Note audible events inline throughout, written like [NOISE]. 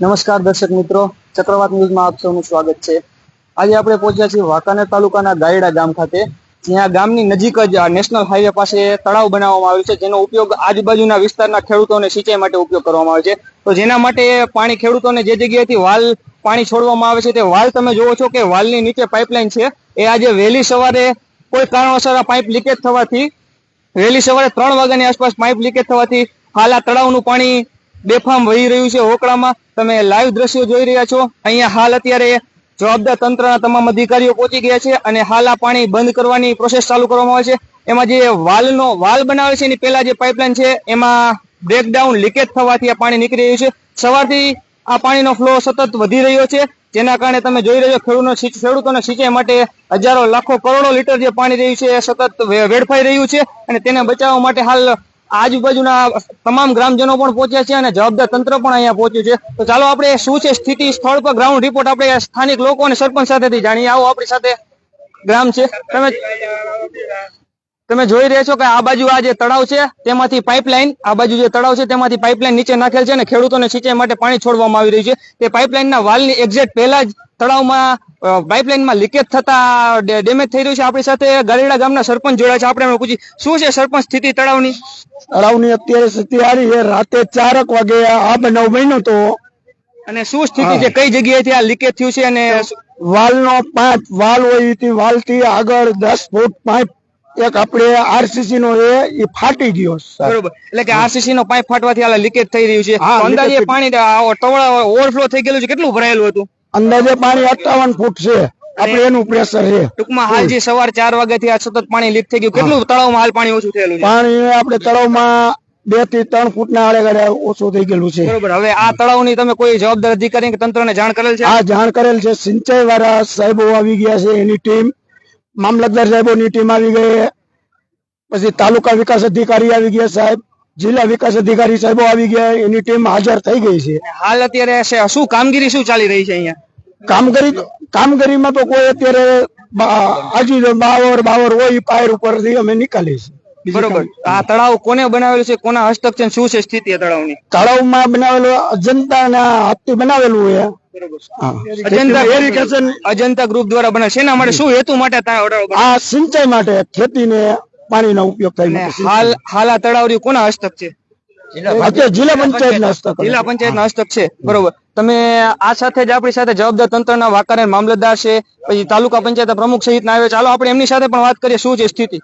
નમસ્કાર દર્શક મિત્રો, ચક્રવાત ન્યૂઝમાં આપ સૌનું સ્વાગત છે. આજે આપણે પહોંચ્યા છીએ વાંકાનેર તાલુકાના ગાયડા ગામ ખાતે, જ્યાં ગામની નજીક જ નેશનલ હાઈવે પાસે તળાવ બનાવવામાં આવ્યું છે, જેનો ઉપયોગ આજુબાજુના વિસ્તારના ખેડૂતોને સિંચાઈ માટે ઉપયોગ કરવામાં આવે છે. તો જેના માટે પાણી ખેડૂતોને જે જગ્યાએથી વાલ પાણી છોડવામાં આવે છે, તે વાલ તમે જોવો છો કે વાલની નીચે પાઇપલાઇન છે. એ આજે વહેલી સવારે કોઈ કારણોસર આ પાઇપ લીકેજ થવાથી, વહેલી સવારે ત્રણ વાગ્યાની આસપાસ પાઇપ લીકેજ થવાથી હાલ આ તળાવનું પાણી બેફામ વહી રહ્યું છે હોકળામાં. તમે લાઈવ દ્રશ્યો જોઈ રહ્યા છો. અહીંયા હાલ અત્યારે જવાબદાર તંત્રના તમામ અધિકારીઓ પહોંચી ગયા છે અને હાલ આ પાણી બંધ કરવાની પ્રોસેસ ચાલુ કરવામાં આવે છે. એમાં જે વાલનો વાલ બનાવે છે એની પહેલા જે પાઇપલાઇન છે, એમાં બ્રેકડાઉન લીકેજ થવાથી આ પાણી નીકળી રહ્યું છે. સવારથી આ પાણીનો ફ્લો સતત વધી રહ્યો છે. જેના કારણે તમે જોઈ રહ્યો ખેડૂતો ખેડૂતોને સિંચ- સિંચાઈ માટે હજારો, લાખો કરોડો લીટર જે પાણી રહ્યું છે, એ સતત વેડફાઈ રહ્યું છે અને તેને બચાવવા માટે હાલ આજુબાજુના તમામ ગ્રામજનો પણ પહોંચ્યા છે અને જવાબદાર તંત્ર પણ અહીંયા પહોંચ્યું છે. તો ચાલો આપણે શું છે સ્થિતિ સ્થળ પર ગ્રાઉન્ડ રિપોર્ટ આપણે સ્થાનિક લોકો અને સરપંચ સાથેથી જાણીએ. આવો આપણી સાથે ગ્રામ છે. તમે તમે જોઈ રહ્યા છો કે આ બાજુ આ જે તળાવ છે તેમાંથી પાઇપલાઇન આ બાજુ જે તળાવ છે તેમાંથી પાઇપલાઇન નીચે નાખેલ છે અને ખેડૂતોને સિંચાઈ માટે પાણી છોડવામાં આવી રહ્યું છે. તે પાઇપલાઇનના વાલની એક્ઝેક્ટ પહેલા જ તળાવમાં પાઇપલાઇનમાં લીકેજ થતા ડેમેજ થઈ રહ્યું છે. આપણી સાથે ગરેડા ગામના સરપંચ જોડાયા છે. આપણે એમને પૂછી શું છે સરપંચ સ્થિતિ તળાવની? તળાવની અત્યારે સ્થિતિ આવી છે. રાતે ચારક વાગે આ બનાવ બન્યો તો અને શું સ્થિતિ છે? કઈ જગ્યાએથી આ લીકેજ થયું છે અને વાલનો પાંચ વાલ હોય વાલથી આગળ દસ ફૂટ પાઇપ એક આપણે આરસીસી નો એ ફાટી ગયો બરોબર. એટલે કે આરસીસી નો પાઇપ ફાટવાથી આ લીકેજ થઈ રહ્યું છે. અંદાજે પાણી ટવળા ઓવરફ્લો થઈ ગયેલું છે કેટલું ભરાયેલું હતું? અંદાજે પાણી અઠાવન ફૂટ છે. આપણે એનું પ્રેશર છે. ટૂંકમાં હાલ જે સવાર ચાર વાગ્યાથી આ સતત પાણી લીક થઈ ગયું. કેટલું તળાવમાં હાલ પાણી ઓછું થયેલું છે? પાણી આપણે તળાવમાં બેથી ત્રણ ફૂટ ના આડે ગાડે ઓછું થઈ ગયેલું છે. બરોબર. હવે આ તળાવની તમે કોઈ જવાબદાર અધિકારી તંત્ર તંત્રને જાણ કરેલ છે? આ જાણ કરેલ છે. સિંચાઈ વાળા સાહેબો આવી ગયા છે એની ટીમ મામલતદાર સાહેબોની ટીમ આવી ગઈ પછી તાલુકા વિકાસ અધિકારી આવી ગયા સાહેબ જિલ્લા વિકાસ અધિકારી સાહેબો આવી ગયા એની ટીમ હાજર થઈ ગઈ છે હાલ અત્યારે છે- શું કામગીરી શું ચાલી રહી છે અહીંયા કામગીરી કામગીરીમાં તો કોઈ અત્યારે બા- આજુ બાવર બાવર હોય ઈ પાયર ઉપરથી અમે નીકાળી છે બીજું બરોબર કાંઈ. આ તળાવ કોને બનાવેલું છે કોના હસ્તક છે અને શું છે સ્થિતિ આ તળાવની? તળાવમાં બનાવેલું અજંતાના હાથથી બનાવેલું છે હા. અજંતા ગ્રુપ દ્વારા બને છે એના માટે શું હેતુ માટે આ સિંચાઈ માટે ખેતીને પાણીનો ઉપયોગ થાય. હાલ હાલ આ તળાવ કોના હસ્તક છે? જિલ્લા પંચાયતના હસ્તક જિલ્લા પંચાયતના હસ્તક છે. બરોબર. તમે આ સાથે જ આપણી સાથે જવાબદાર તંત્રના વાકારે મામલતદાર છે પછી તાલુકા પંચાયત પ્રમુખ સહિત ના આવે ચાલો આપણે એમની સાથે પણ વાત કરીએ. શું છે સ્થિતિ?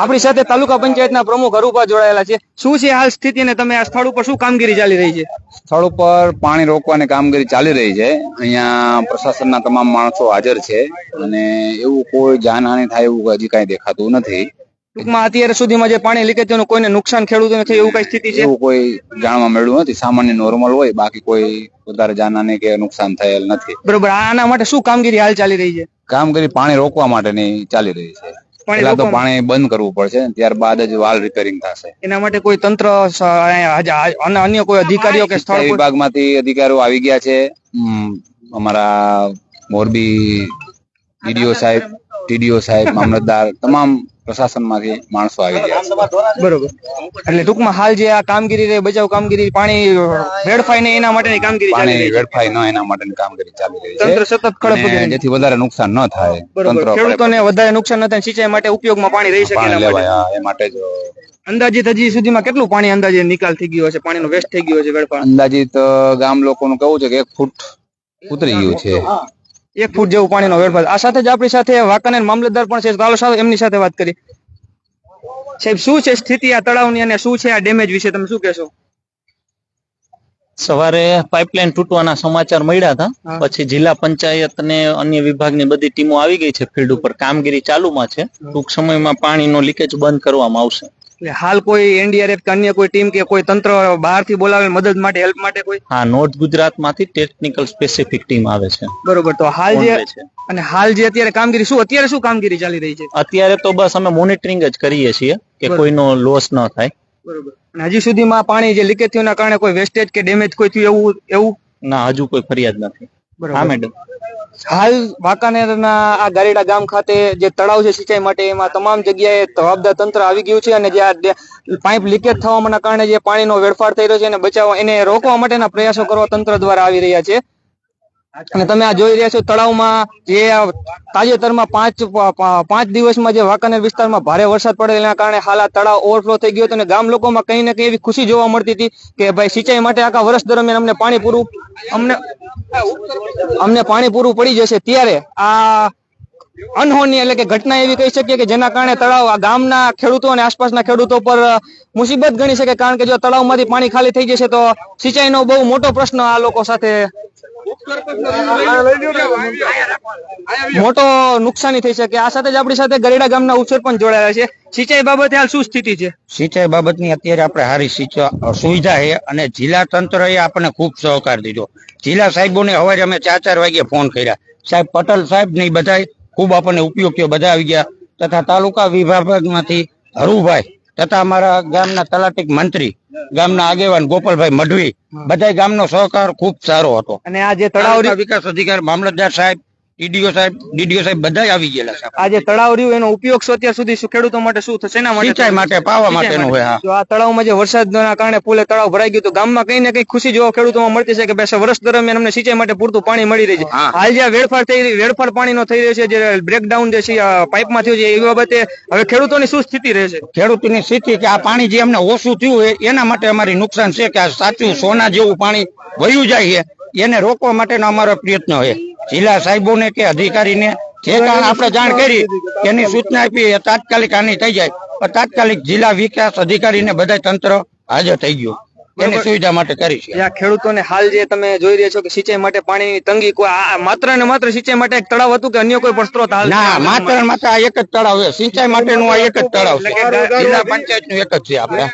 આપણી સાથે તાલુકા પંચાયતના પ્રમુખ અરૂપા જોડાયેલા છે. શું છે હાલ સ્થિતિ અને તમે આ સ્થળ ઉપર શું કામગીરી ચાલી રહી છે? સ્થળ ઉપર પાણી રોકવાની કામગીરી ચાલી રહી છે. અહીંયા પ્રશાસનના તમામ માણસો હાજર છે અને એવું કોઈ જાનહાનિ થાય એવું હજી કાંઈ દેખાતું નથી. ટૂંકમાં અત્યારે સુધીમાં જે પાણી લીકેજ તેનું કોઈને નુકસાન ખેડૂતોને થયું એવું કઈ સ્થિતિ છે? એવું કોઈ જાણવા મળ્યું નથી. સામાન્ય નોર્મલ હોય બાકી કોઈ વધારે જાનહાનિ કે નુકસાન થયેલ નથી. બરોબર. આના માટે શું કામગીરી હાલ ચાલી રહી છે? કામગીરી પાણી રોકવા માટેની ચાલી રહી છે. પહેલા તો પાણી બંધ કરવું પડશે ત્યારબાદ જ વાલ રિપેરિંગ થશે. એના માટે કોઈ તંત્ર અન્ય કોઈ અધિકારીઓ કે સ્થળ વિભાગમાંથી અધિકારીઓ આવી ગયા છે? અમારા મોરબી ડીડીઓ સાહેબ ટીડીઓ સાહેબ [LAUGHS] મામલતદાર તમામ પ્રશાસનમાંથી માણસો આવી ગયા છે. બરોબર. એટલે ટૂંકમાં હાલ જે આ કામગીરી રહી બચાવ કામગીરી પાણી વેડફાય ને એના માટેની કામગીરી પાણી વેડફાય ન એના માટેની કામગીરી ચાલી રહી તંત્ર સતત ખડપ જેથી વધારે નુકસાન ન થાય તંત્ર ખેડૂતોને વધારે નુકસાન ન થાય સિંચાઈ માટે ઉપયોગમાં પાણી રહી શકે એના માટે. એ માટે જ અંદાજિત હજી સુધીમાં કેટલું પાણી અંદાજે નિકાલ થઈ ગયો છે પાણીનો વેસ્ટ થઈ ગયો છે વેડફા અંદાજિત ગામ લોકોનું કેવું છે કે એક ફૂટ ઉતરી ગયું છે. એક ફૂટ જેવું પાણીનો વેડફાટ. આ સાથે જ આપણી સાથે વાંકાનેર મામલતદાર પણ છે. ચાલો સાહેબ એમની સાથે વાત કરી સાહેબ શું છે સ્થિતિ આ તળાવની અને શું છે આ ડેમેજ વિશે? તમે શું કહેશો? સવારે પાઇપલાઇન તૂટવાના સમાચાર મળ્યા હતા. પછી જિલ્લા પંચાયત અને અન્ય વિભાગની બધી ટીમો આવી ગઈ છે. ફિલ્ડ ઉપર કામગીરી ચાલુમાં છે. ટૂંક સમયમાં પાણીનો લીકેજ બંધ કરવામાં આવશે. એટલે હાલ કોઈ એનડીઆરએફ કે અન્ય કોઈ ટીમ કે કોઈ તંત્ર બહારથી બોલાવે મદદ માટે હેલ્પ માટે કોઈ? હા નોર્થ ગુજરાતમાંથી ટેકનિકલ સ્પેસિફિક ટીમ આવે છે. બરોબર તો હાલ જે. અને હાલ જે અત્યારે કામગીરી શું અત્યારે શું કામગીરી ચાલી રહી છે? અત્યારે તો બસ અમે મોનિટરિંગ જ કરીએ છીએ કે કોઈનો લોસ ન થાય. બરોબર. અને હજી સુધીમાં પાણી જે લીકેજ થયું કારણે કોઈ વેસ્ટેજ કે ડેમેજ કોઈ થયું એવું એવું? ના હજુ કોઈ ફરિયાદ નથી. હા મેડમ. હાલ વાંકાનેરના આ ગારેડા ગામ ખાતે જે તળાવ છે સિંચાઈ માટે એમાં તમામ જગ્યાએ જવાબદાર તંત્ર આવી ગયું છે અને જે આ પાઇપ લીકેજ થવાના કારણે જે પાણીનો વેડફાટ થઈ રહ્યો છે એને બચાવવા એને રોકવા માટેના પ્રયાસો કરવા તંત્ર દ્વારા આવી રહ્યા છે. અને તમે આ જોઈ રહ્યા છો તળાવમાં જે તાજેતરમાં પાંચ પાંચ દિવસમાં જે વાંકાનેર વિસ્તારમાં ભારે વરસાદ પડેલા કારણે હાલ આ તળાવ ઓવરફ્લો થઈ ગયો હતો અને ગામ લોકોમાં કંઈ ને કંઈ એવી ખુશી જોવા મળતી હતી કે ભાઈ સિંચાઈ માટે આખા વર્ષ દરમિયાન અમને પાણી પૂરું, અમને અમને પાણી પૂરું પડી જશે ત્યારે આ અનહોની એટલે કે ઘટના એવી કહી શકીએ કે જેના કારણે તળાવ આ ગામના ખેડૂતો અને આસપાસના ખેડૂતો પર મુસીબત ગણી શકે. કારણ કે જો તળાવમાંથી પાણી ખાલી થઈ જશે તો સિંચાઈનો બહુ મોટો પ્રશ્ન આ લોકો સાથે મોટો નુકસાની થઈ શકે. આ સાથે જ આપણી સાથે ગરીડા ગામના ઉછેર પણ જોડાયા છે. સિંચાઈ બાબતે હાલ શું સ્થિતિ છે? સિંચાઈ બાબતની અત્યારે આપણે સારી સુવિધા છે અને જિલ્લા તંત્રએ આપણને ખૂબ સહકાર દીધો. જિલ્લા સાહેબોને હવે અમે ચાર ચાર વાગે ફોન કર્યા. સાહેબ, પટેલ સાહેબ ને બધા ખૂબ આપણને ઉપયોગ થયો. બધા આવી ગયા. તથા તાલુકા વિભાગમાંથી હરુભાઈ તથા અમારા ગામના તલાટીક મંત્રી ગામના આગેવાન ગોપાલભાઈ મઢવી. બધા ગામનો સહકાર ખૂબ સારો હતો. અને આ જે તળાવ વિકાસ અધિકારી મામલતદાર સાહેબ ટીડીઓ સાહેબ ડીડીઓ સાહેબ બધા આવી ગયેલા છે આ જે તળાવ રહ્યું એનો ઉપયોગ શું અત્યાર સુધી શું ખેડૂતો માટે શું થશે? એના માટે સિંચાઈ માટે પાવા માટેનું હોય હા. જો આ તળાવમાં જે વરસાદના કારણે પુલે તળાવ ભરાઈ ગયું તો ગામમાં કઈ ને કઈ ખુશી જોવા ખેડૂતોમાં મળતી છે કે બે વર્ષ દરમિયાન અમને સિંચાઈ માટે પૂરતું પાણી મળી રહી છે. હાલ જે આ વેડફાટ થઈ રહી વેડફાટ પાણીનો થઈ રહ્યો છે જે બ્રેકડાઉન જે છે પાઇપમાં થયું છે એ બાબતે હવે ખેડૂતોની શું સ્થિતિ રહેશે ખેડૂતોની સ્થિતિ કે આ પાણી જે અમને ઓછું થયું હોય એના માટે અમારી નુકસાન છે કે આ સાચું સોના જેવું પાણી વયું જાય છે. એને રોકવા માટેનો અમારો પ્રયત્ન હોય. જિલ્લા સાહેબોને કે અધિકારીને જે કારણ આપણે જાણ કરી એની સૂચના આપી તાત્કાલિક આની થઈ જાય. તાત્કાલિક જિલ્લા વિકાસ અધિકારીને બધા તંત્ર હાજર થઈ ગયું. એની સુવિધા માટે કરી છે. જે ખેડૂતોને હાલ જે તમે જોઈ રહ્યા છો કે સિંચાઈ માટે પાણીની તંગી કોઈ આ માત્ર ને માત્ર સિંચાઈ માટે એક તળાવ હતું કે અન્ય કોઈ પણ સ્ત્રોત હાલ ના માત્ર માત્ર આ એક જ તળાવ છે. સિંચાઈ માટેનું આ એક જ તળાવ છે. જિલ્લા પંચાયતનું એક જ છે આપણે.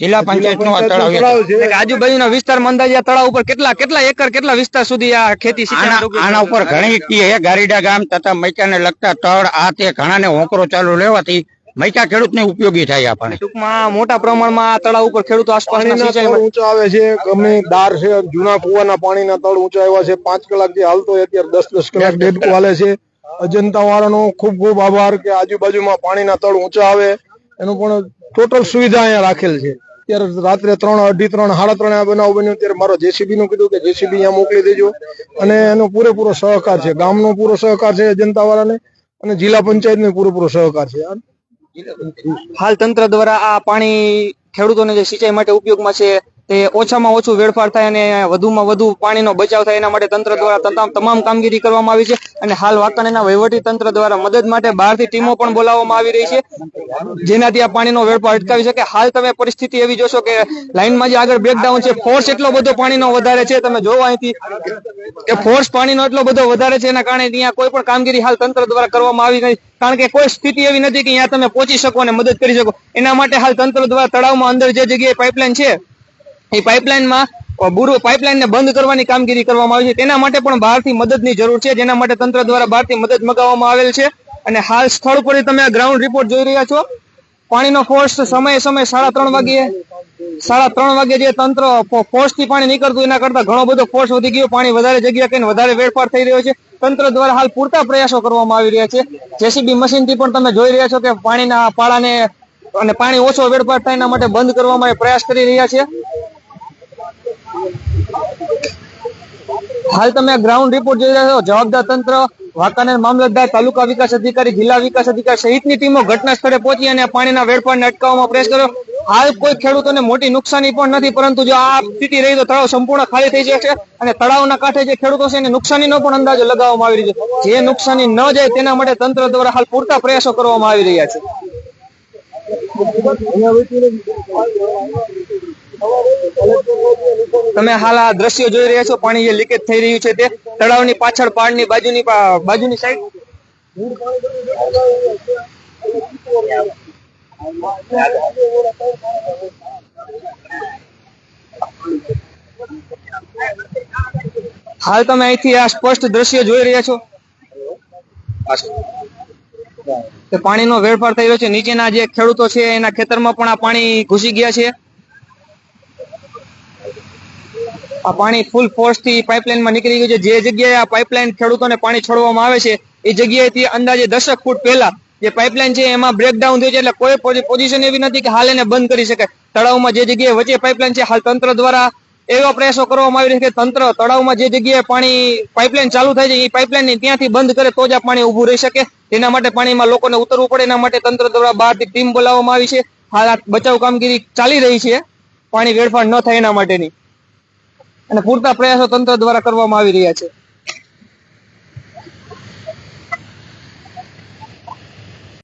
જિલ્લા પંચાયતનું આ તળાવ. આજુબાજુના વિસ્તારમાં અંદાજે તળાવ ઉપર કેટલા કેટલા એકર કેટલા વિસ્તાર સુધી આ ખેતી આના ઉપર ઘણી ગારીડા ગામ તથા મૈકાને લગતા તળ આ તે ઘણાને હોંકરો ચાલુ લેવાથી મૈકા ખેડૂતને ઉપયોગી થાય આ ટૂંકમાં મોટા પ્રમાણમાં આ તળાવ ઉપર ખેડૂતો આસપાસ ઊંચા આવે છે ગમે દાર છે જૂના કુવાના પાણીના તળ ઊંચા આવ્યા છે પાંચ કલાક જે હાલતો અત્યારે દસ દસ કલાક ડેડકો હાલે છે. અજંતા વાળાનો ખૂબ ખૂબ આભાર કે આજુબાજુમાં પાણીના તળ ઊંચા આવે. એનું પણ ટોટલ સુવિધા અહીંયા રાખેલ છે. અત્યારે રાત્રે ત્રણ, અઢી ત્રણ, સાડા ત્રણ આ બનાવ બન્યો. ત્યારે મારો જેસીબી નું કીધું કે જેસીબી અહીંયા મોકલી દેજો. અને એનો પૂરેપૂરો સહકાર છે. ગામનો પૂરો સહકાર છે જનતાવાળાને. અને જિલ્લા પંચાયતનો પૂરેપૂરો સહકાર છે. હાલ તંત્ર દ્વારા આ પાણી ખેડૂતોને જે સિંચાઈ માટે ઉપયોગમાં છે તે ઓછામાં ઓછું વેડફાર થાય અને વધુમાં વધુ પાણીનો બચાવ થાય એના માટે તંત્ર દ્વારા તમામ કામગીરી કરવામાં આવી છે અને હાલ વાંકાનેરના વહીવટી તંત્ર દ્વારા મદદ માટે બહારથી ટીમો પણ બોલાવવામાં આવી રહી છે. જેનાથી આ પાણીનો વેડફાર અટકાવી શકે. હાલ તમે પરિસ્થિતિ એવી જોશો કે લાઈનમાં જે આગળ બ્રેકડાઉન છે ફોર્સ એટલો બધો પાણીનો વધારે છે. તમે જોવો અહીંથી કે ફોર્સ પાણીનો એટલો બધો વધારે છે, એના કારણે ત્યાં કોઈ પણ કામગીરી હાલ તંત્ર દ્વારા કરવામાં આવી નથી. કારણ કે કોઈ સ્થિતિ એવી નથી કે ત્યાં તમે પહોંચી શકો અને મદદ કરી શકો. એના માટે હાલ તંત્ર દ્વારા તળાવમાં અંદર જે જગ્યાએ પાઇપલાઇન છે એ પાઇપલાઇનમાં બુરો પાઇપલાઇન ને બંધ કરવાની કામગીરી કરવામાં આવી છે. તેના માટે પણ બહારથી મદદની જરૂર છે. જેના માટે તંત્ર દ્વારા બહારથી મદદ મગાવવામાં આવેલ છે. અને હાલ સ્થળ પર તમે ગ્રાઉન્ડ રિપોર્ટ જોઈ રહ્યા છો. પાણીનો ફોર્સ સમય સમય સાડા ત્રણ વાગે સાડા ત્રણ વાગે જે તંત્ર ફોર્સથી પાણી નીકળતું એના કરતા ઘણો બધો ફોર્સ વધી ગયો. પાણી વધારે જગ્યા કઈને વધારે વેરફાર થઈ રહ્યો છે. તંત્ર દ્વારા હાલ પૂરતા પ્રયાસો કરવામાં આવી રહ્યા છે. જેસીબી મશીનથી પણ તમે જોઈ રહ્યા છો કે પાણીના પાળાને અને પાણી ઓછો વેડફાટ થાય એના માટે બંધ કરવામાં પ્રયાસ કરી રહ્યા છે. હાલ તમે ગ્રાઉન્ડ રિપોર્ટ જોઈ રહ્યા છો. જવાબદાર તંત્ર, વાંકાનેર મામલતદાર, તાલુકા વિકાસ અધિકારી, જિલ્લા વિકાસ અધિકારી સહિતની ટીમો ઘટના સ્થળે પહોંચી અને પાણીના વેડફાટને અટકાવવામાં પ્રયાસ કર્યો. હાલ કોઈ ખેડૂતોને મોટી નુકસાની પણ નથી, પરંતુ જો આ સ્થિતિ રહી તો તળાવ સંપૂર્ણ ખાલી થઈ જશે અને તળાવના કાંઠે જે ખેડૂતો છે એને નુકસાનીનો પણ અંદાજો લગાવવામાં આવી રહ્યો છે. જે નુકસાની ન જાય તેના માટે તંત્ર દ્વારા હાલ પૂરતા પ્રયાસો કરવામાં આવી રહ્યા છે. તમે હાલ આ દ્રશ્યો જોઈ રહ્યા છો? પાણી જે લીકેજ થઈ રહ્યું છે તે તળાવની પાછળ પાડની બાજુની બાજુની સાઈડ હાલ તમે અહીંથી આ સ્પષ્ટ દ્રશ્ય જોઈ રહ્યા છો? તે પાણીનો વેડફાટ થઈ રહ્યો છે. નીચેના જે ખેડૂતો છે, એના ખેતરમાં પણ આ પાણી ઘૂસી ગયા છે. આ પાણી ફૂલ ફોર્સથી પાઇપલાઇનમાં નીકળી ગયું છે. જે જગ્યાએ આ પાઇપલાઇન ખેડૂતોને પાણી છોડવામાં આવે છે, એ જગ્યાએથી અંદાજે દશક ફૂટ પહેલા જે પાઇપલાઇન છે એમાં બ્રેકડાઉન થયું છે. એટલે કોઈ પોઝિશન એવી નથી કે હાલ એને બંધ કરી શકાય તળાવમાં જે જગ્યાએ વચ્ચે પાઇપલાઇન છે, હાલ તંત્ર દ્વારા એવા પ્રયાસો કરવામાં આવી રહ્યા છે કે તંત્ર તળાવમાં જે જગ્યાએ પાણી પાઇપલાઇન ચાલુ થાય છે, એ પાઇપલાઇન ત્યાંથી બંધ કરે તો જ આ પાણી ઊભું રહી શકે. તેના માટે પાણીમાં લોકોને ઉતરવું પડે. એના માટે તંત્ર દ્વારા બહારથી ટીમ બોલાવવામાં આવી છે. હાલ બચાવ કામગીરી ચાલી રહી છે. પાણી વેડફાટ ન થાય એના માટેની. અને પૂરતા પ્રયાસો તંત્ર દ્વારા કરવામાં આવી રહ્યા છે.